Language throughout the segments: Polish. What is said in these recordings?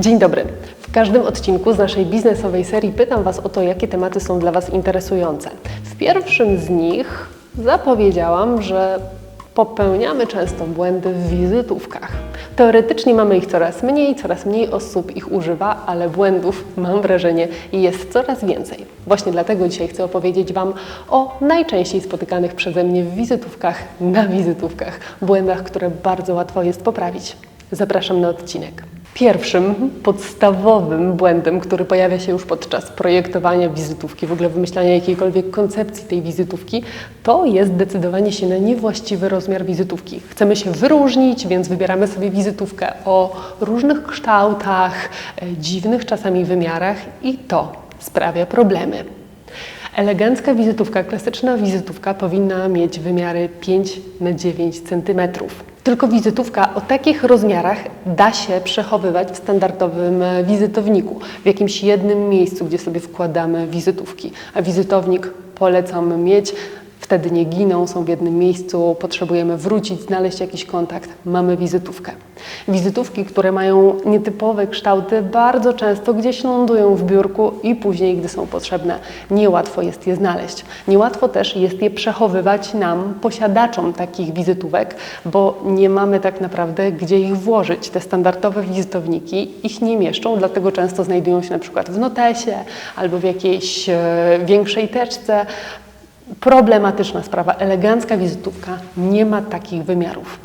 Dzień dobry. W każdym odcinku z naszej biznesowej serii pytam Was o to, jakie tematy są dla Was interesujące. W pierwszym z nich zapowiedziałam, że popełniamy często błędy w wizytówkach. Teoretycznie mamy ich coraz mniej, coraz mniej osób ich używa, ale błędów, mam wrażenie, jest coraz więcej. Właśnie dlatego dzisiaj chcę opowiedzieć Wam o najczęściej spotykanych przeze mnie w wizytówkach, na wizytówkach, błędach, które bardzo łatwo jest poprawić. Zapraszam na odcinek. Pierwszym podstawowym błędem, który pojawia się już podczas projektowania wizytówki, w ogóle wymyślania jakiejkolwiek koncepcji tej wizytówki, to jest decydowanie się na niewłaściwy rozmiar wizytówki. Chcemy się wyróżnić, więc wybieramy sobie wizytówkę o różnych kształtach, e, dziwnych czasami wymiarach i to sprawia problemy. Elegancka wizytówka, klasyczna wizytówka powinna mieć wymiary 5 na 9 cm. Tylko wizytówka o takich rozmiarach da się przechowywać w standardowym e, wizytowniku, w jakimś jednym miejscu, gdzie sobie wkładamy wizytówki. A wizytownik polecam mieć wtedy nie giną, są w jednym miejscu, potrzebujemy wrócić, znaleźć jakiś kontakt, mamy wizytówkę. Wizytówki, które mają nietypowe kształty, bardzo często gdzieś lądują w biurku i później, gdy są potrzebne, niełatwo jest je znaleźć. Niełatwo też jest je przechowywać nam, posiadaczom takich wizytówek, bo nie mamy tak naprawdę gdzie ich włożyć. Te standardowe wizytowniki ich nie mieszczą, dlatego często znajdują się na przykład w notesie albo w jakiejś e, większej teczce. Problematyczna sprawa. Elegancka wizytówka nie ma takich wymiarów.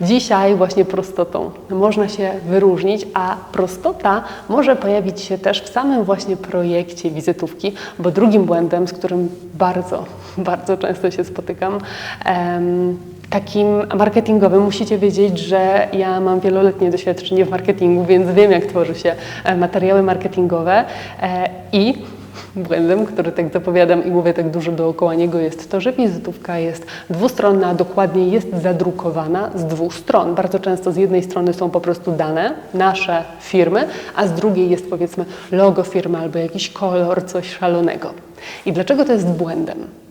Dzisiaj właśnie prostotą można się wyróżnić, a prostota może pojawić się też w samym właśnie projekcie wizytówki, bo drugim błędem, z którym bardzo, bardzo często się spotykam, em, takim marketingowym, musicie wiedzieć, że ja mam wieloletnie doświadczenie w marketingu, więc wiem, jak tworzy się e, materiały marketingowe e, i Błędem, który tak zapowiadam i mówię tak dużo dookoła niego, jest to, że wizytówka jest dwustronna, dokładnie jest zadrukowana z dwóch stron. Bardzo często z jednej strony są po prostu dane, nasze firmy, a z drugiej jest powiedzmy logo firmy albo jakiś kolor, coś szalonego. I dlaczego to jest błędem?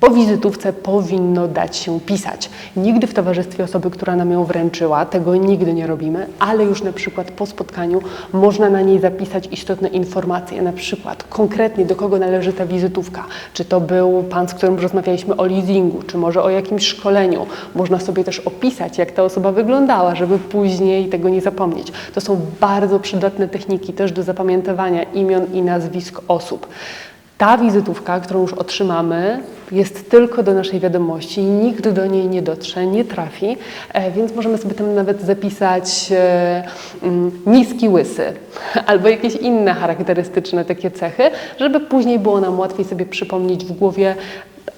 Po wizytówce powinno dać się pisać. Nigdy w towarzystwie osoby, która nam ją wręczyła, tego nigdy nie robimy, ale już na przykład po spotkaniu można na niej zapisać istotne informacje, na przykład konkretnie do kogo należy ta wizytówka. Czy to był pan, z którym rozmawialiśmy o leasingu, czy może o jakimś szkoleniu. Można sobie też opisać, jak ta osoba wyglądała, żeby później tego nie zapomnieć. To są bardzo przydatne techniki też do zapamiętywania imion i nazwisk osób. Ta wizytówka, którą już otrzymamy, jest tylko do naszej wiadomości, nikt do niej nie dotrze, nie trafi, e, więc możemy sobie tam nawet zapisać e, mm, niski łysy albo jakieś inne charakterystyczne takie cechy, żeby później było nam łatwiej sobie przypomnieć w głowie,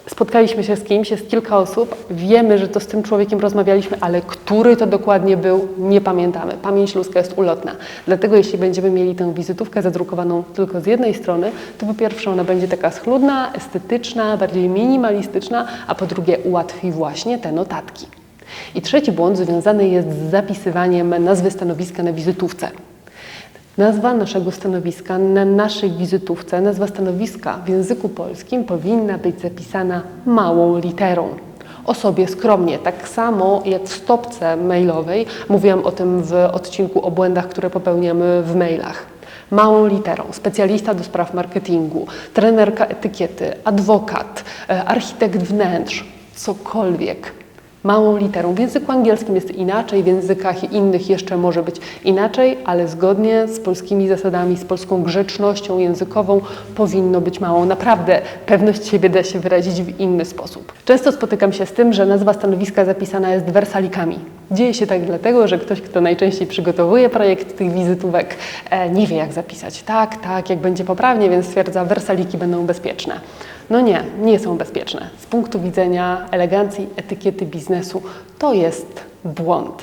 spotkaliśmy się z kimś, jest kilka osób, wiemy, że to z tym człowiekiem rozmawialiśmy, ale który to dokładnie był, nie pamiętamy. Pamięć ludzka jest ulotna. Dlatego jeśli będziemy mieli tę wizytówkę zadrukowaną tylko z jednej strony, to po pierwsze ona będzie taka schludna, estetyczna, bardziej minimalistyczna, a po drugie ułatwi właśnie te notatki. I trzeci błąd związany jest z zapisywaniem nazwy stanowiska na wizytówce. Nazwa naszego stanowiska na naszej wizytówce, nazwa stanowiska w języku polskim powinna być zapisana małą literą. O sobie skromnie, tak samo jak w stopce mailowej, mówiłam o tym w odcinku o błędach, które popełniamy w mailach. Małą literą, specjalista do spraw marketingu, trenerka etykiety, adwokat, e, architekt wnętrz, cokolwiek małą literą. W języku angielskim jest inaczej, w językach innych jeszcze może być inaczej, ale zgodnie z polskimi zasadami, z polską grzecznością językową powinno być małą. Naprawdę pewność siebie da się wyrazić w inny sposób. Często spotykam się z tym, że nazwa stanowiska zapisana jest wersalikami. Dzieje się tak dlatego, że ktoś, kto najczęściej przygotowuje projekt tych wizytówek, e, nie wie jak zapisać. Tak, tak, jak będzie poprawnie, więc stwierdza, wersaliki będą bezpieczne. No nie, nie są bezpieczne. Z punktu widzenia elegancji, etykiety biznesu to jest błąd.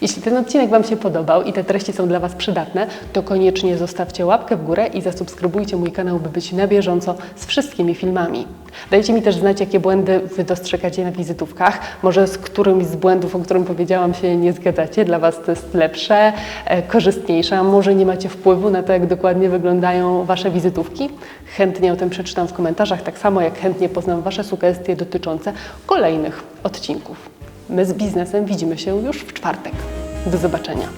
Jeśli ten odcinek Wam się podobał i te treści są dla Was przydatne, to koniecznie zostawcie łapkę w górę i zasubskrybujcie mój kanał, by być na bieżąco z wszystkimi filmami. Dajcie mi też znać, jakie błędy Wy dostrzegacie na wizytówkach. Może z którymś z błędów, o którym powiedziałam, się nie zgadzacie. Dla Was to jest lepsze, e, korzystniejsze, a może nie macie wpływu na to, jak dokładnie wyglądają Wasze wizytówki. Chętnie o tym przeczytam w komentarzach, tak samo jak chętnie poznam Wasze sugestie dotyczące kolejnych odcinków. My z biznesem widzimy się już w czwartek. Do zobaczenia.